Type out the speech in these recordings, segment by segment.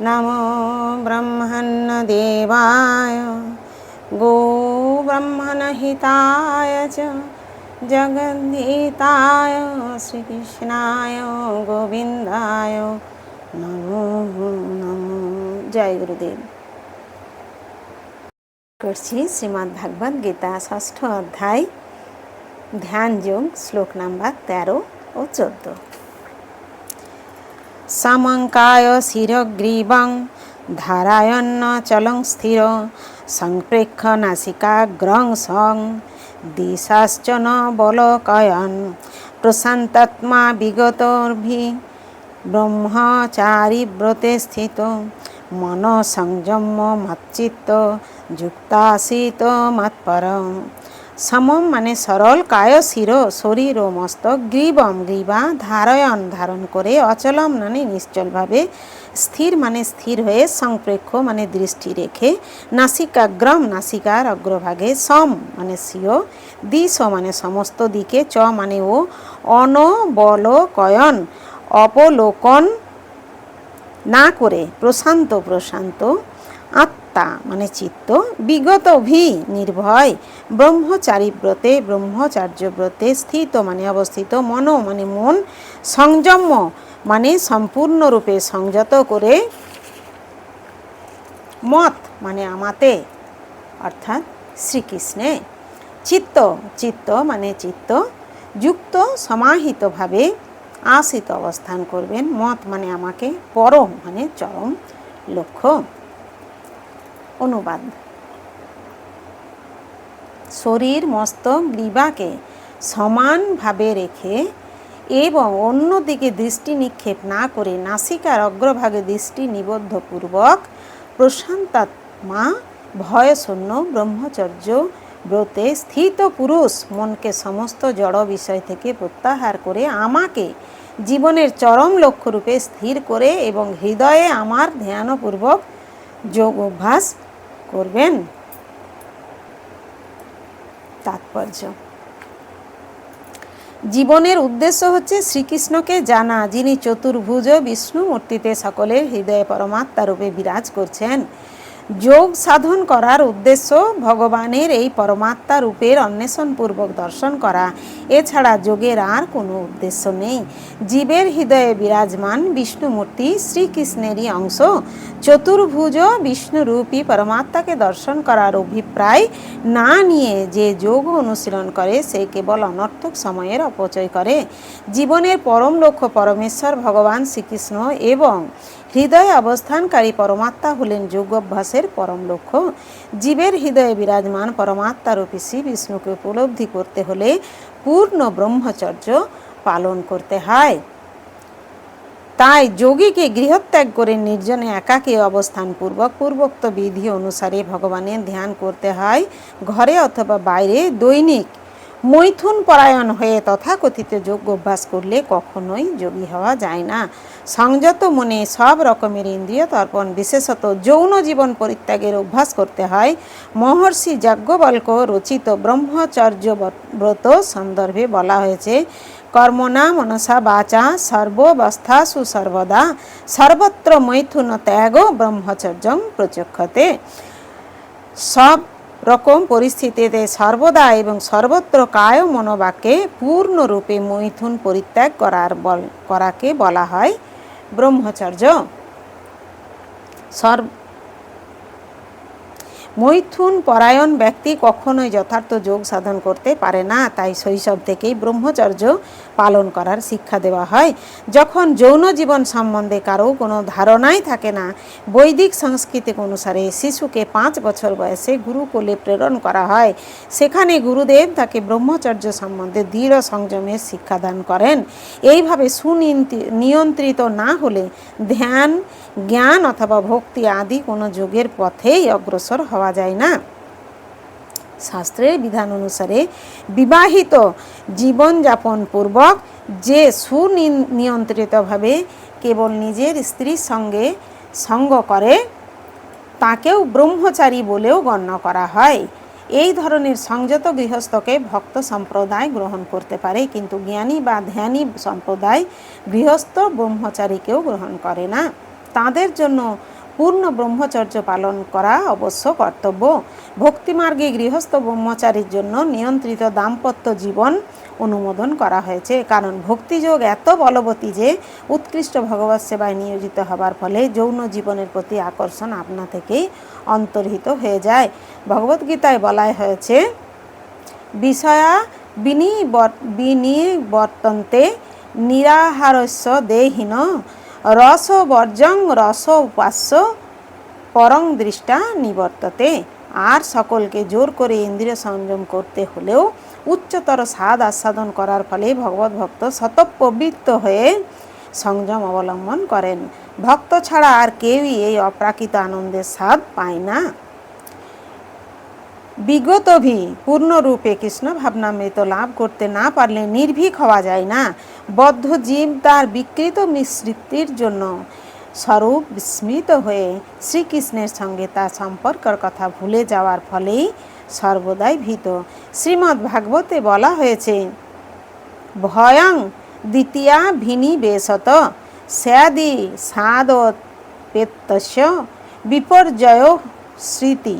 नमो ब्रह्मन्नदेवाय गोब्रह्मणहिताय च जगद्धिताय শ্রীকৃষ্ণায় গোবিন্দায় নমো নমো জয় গুরুদেব করছি শ্রীমদ্ ভাগবত গীতা ষষ্ঠ অধ্যায় ধ্যান যোগ শ্লোক নাম্বার তেরো ও চোদ্দ সমঙ্কায় শিরগ্রীবং ধারায়ন্ন চলং স্থির সংপ্রেক্ষ নাসিকাগ্রং সং, দিশাশ্চ ন বলকয়ন, প্রশান্তাত্মা বিগতর্ভি ব্রহ্মচারী ব্রতে স্থিত মন সংযম মচ্চিত্ত যুক্তাসিত মৎপরম সমম মানে সরল, কায়, শির, শরীর ও মস্তক, গ্রীবম, গ্রীবা, ধারয়ন ধারণ করে অচলম মানে নিশ্চলভাবে স্থির মানে স্থির হয়ে সংপ্রেক্ষ মানে দৃষ্টি রেখে, নাসিকাগ্রম নাসিকার অগ্রভাগে, সম মানে সিও দিশ মানে সমস্ত দিকে, চ মানে ও, অনবলকয়ন, অবলোকন না করে, প্রশান্ত প্রশান্ত, আত্মা মানে চিত্ত, বিগত ভি, নির্ভয়, ব্রহ্মচারী ব্রতে, ব্রহ্মচার্য ব্রতে স্থিত মানে অবস্থিত, মন মানে মন সংযম মানে সম্পূর্ণরূপে সংযত করে মত মানে আমাতে, অর্থাৎ শ্রীকৃষ্ণে। চিত্ত চিত্ত মানে চিত্ত, যুক্ত, সমাহিতভাবে আসিত অবস্থান করবেন। মত মানে আমাকে পরম মানে চরম লক্ষ্য। অনুবাদ। শরীর মস্তক গ্রীবাকে সমানভাবে রেখে এবং অন্যদিকে দৃষ্টি নিক্ষেপ না করে নাসিকার অগ্রভাগে দৃষ্টি নিবদ্ধপূর্বক প্রশান্তাত্মা ভয়শূন্য ব্রহ্মচর্য ব্রতে স্থিত পুরুষ মনকে সমস্ত জড় বিষয় থেকে প্রত্যাহার করে আমাকে জীবনের চরম লক্ষ্যরূপে স্থির করে এবং হৃদয়ে আমার ধ্যানপূর্বক যোগ অভ্যাস করবেন? তাৎপর্য। জীবনের উদ্দেশ্য হচ্ছে শ্রীকৃষ্ণকে জানা, যিনি চতুর্ভুজ বিষ্ণু মূর্তিতে সকলের হৃদয়ে পরমাত্মা রূপে বিরাজ করছেন। যোগ সাধন করার উদ্দেশ্য ভগবানের এই পরমাত্মা রূপের অন্বেষণপূর্বক দর্শন করা। এছাড়া যোগের আর কোনো উদ্দেশ্য নেই। জীবের হৃদয়ে বিরাজমান বিষ্ণুমূর্তি শ্রীকৃষ্ণেরই অংশ। চতুর্ভুজ বিষ্ণুরূপী পরমাত্মাকে দর্শন করার অভিপ্রায় না নিয়ে যে যোগ অনুশীলন করে, সে কেবল অনর্থক সময়ের অপচয় করে। জীবনের পরম লক্ষ্য পরমেশ্বর ভগবান শ্রীকৃষ্ণ এবং হৃদয়ে অবস্থানকারী পরমাত্মা হলেন যোগ অভ্যাসের পরম লক্ষ্য। জীবের হৃদয়ে বিরাজমান পরমাত্মারূপী শ্রী বিষ্ণুকে উপলব্ধি করতে হলে পূর্ণ ব্রহ্মচর্য পালন করতে হয়। তাই যোগীকে গৃহত্যাগ করে নির্জনে একাকী অবস্থান পূর্বক পূর্বোক্ত বিধি অনুসারে ভগবানের ধ্যান করতে হয়। ঘরে অথবা বাইরে দৈনিক মৈথুন পরায়ণ হয়ে তথাকথিত যোগ অভ্যাস করলে কখনোই যোগী হওয়া যায় না। সংযত মনে সব রকমের ইন্দ্রিয় তর্পণ, বিশেষত যৌন জীবন পরিত্যাগের অভ্যাস করতে হয়। মহর্ষি যাজ্ঞবল্ক রচিত ব্রহ্মচর্য ব্রত সন্দর্ভে বলা হয়েছে কর্মণা মনসা বাচা সর্ববস্থাসু সর্বদা, সর্বত্র মৈথুন ত্যাগ ব্রহ্মচর্যং প্রচক্ষতে। সব রকম পরিস্থিতিতে সর্বদা এবং সর্বত্র কায় মনোবাক্যে পূর্ণরূপে মৈথুন পরিত্যাগ করার বল করাকে বলা হয় ব্রহ্মচর্য। সর্ব মৈথুন পরায়ণ ব্যক্তি কখনোই যথার্থ যোগ সাধন করতে পারে না, তাই শৈশব থেকেই ব্রহ্মচর্য পালন করার শিক্ষা দেওয়া হয়। যখন যৌন জীবন সম্বন্ধে কারও কোনো ধারণাই থাকে না, বৈদিক সাংস্কৃতিক অনুসারে শিশুকে পাঁচ বছর বয়সে গুরুকুলে প্রেরণ করা হয়। সেখানে গুরুদেব তাকে ব্রহ্মচর্য সম্বন্ধে দৃঢ় সংযমের শিক্ষাদান করেন। এইভাবে সুনিয়ন্ত্রিত না হলে ধ্যান, জ্ঞান অথবা ভক্তি আদি কোনো যোগের পথেই অগ্রসর হওয়া যায় না। শাস্ত্রের বিধান অনুসারে বিবাহিত জীবনযাপন পূর্বক যে সুনিয়ন্ত্রিতভাবে কেবল নিজের স্ত্রীর সঙ্গে সঙ্গ করে, তাকেও ব্রহ্মচারী বলেও গণ্য করা হয়। এই ধরনের সংযত গৃহস্থকে ভক্ত সম্প্রদায় গ্রহণ করতে পারে, কিন্তু জ্ঞানী বা ধ্যানী সম্প্রদায় গৃহস্থ ব্রহ্মচারীকেও গ্রহণ করে না। তাদের জন্য পূর্ণ ব্রহ্মচর্য পালন করা অবশ্য কর্তব্য। ভক্তিমার্গে গৃহস্থ ব্রহ্মচারীর জন্য নিয়ন্ত্রিত দাম্পত্য জীবন অনুমোদন করা হয়েছে। কারণ ভক্তিযোগ এত বলবতী যে, উৎকৃষ্ট ভগবত সেবায় নিয়োজিত হবার ফলে যৌন জীবনের প্রতি আকর্ষণ আপনা থেকেই অন্তর্হিত হয়ে যায়। ভগবদ্গীতায় বলাই হয়েছে, বিষয়া বিনিবর্তন্তে নিরাহারস্য দেহীন রসবর্জং রস উপাস্য, পরং দৃষ্টা নিবর্ততে। আর সকলকে জোর করে ইন্দ্রিয় সংযম করতে হলেও উচ্চতর স্বাদ আস্বাদন করার ফলে ভগবত ভক্ত শতপ্রবৃত্ত হয়ে সংযম অবলম্বন করেন। ভক্ত ছাড়া আর কেউই এই অপ্রাকৃত আনন্দের স্বাদ পায় না। বিগতভি পূর্ণরূপে কৃষ্ণ ভাবনামৃত লাভ করতে না পারলে নির্ভীক হওয়া যায় না। বদ্ধ জীব তার বিকৃত মিশ্রিতির জন্য স্বরূপ বিস্মিত হয়ে শ্রীকৃষ্ণের সঙ্গে তার সম্পর্কের কথা ভুলে যাওয়ার ফলেই সর্বদাই ভীত। শ্রীমদ্ ভাগবতে বলা হয়েছে, ভয়ং দ্বিতীয়া ভিনী বেশত, স্যাদি সাদোৎপেত্তস্য বিপর্যয় স্মৃতি।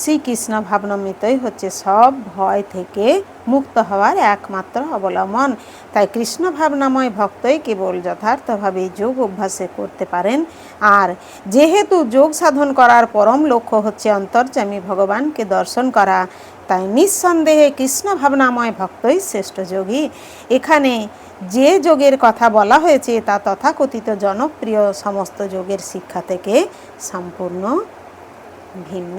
শ্রীকৃষ্ণ ভাবনামৃতই হচ্ছে সব ভয় থেকে মুক্ত হওয়ার একমাত্র অবলম্বন। তাই কৃষ্ণ ভাবনাময় ভক্তই কেবল যথার্থভাবে যোগ অভ্যাসে করতে পারেন। আর যেহেতু যোগ সাধন করার পরম লক্ষ্য হচ্ছে অন্তর্যামী ভগবানকে দর্শন করা, তাই নিঃসন্দেহে কৃষ্ণ ভাবনাময় ভক্তই শ্রেষ্ঠ যোগী। এখানে যে যোগের কথা বলা হয়েছে, তা তথাকথিত জনপ্রিয় সমস্ত যোগের শিক্ষা থেকে সম্পূর্ণ ভিন্ন।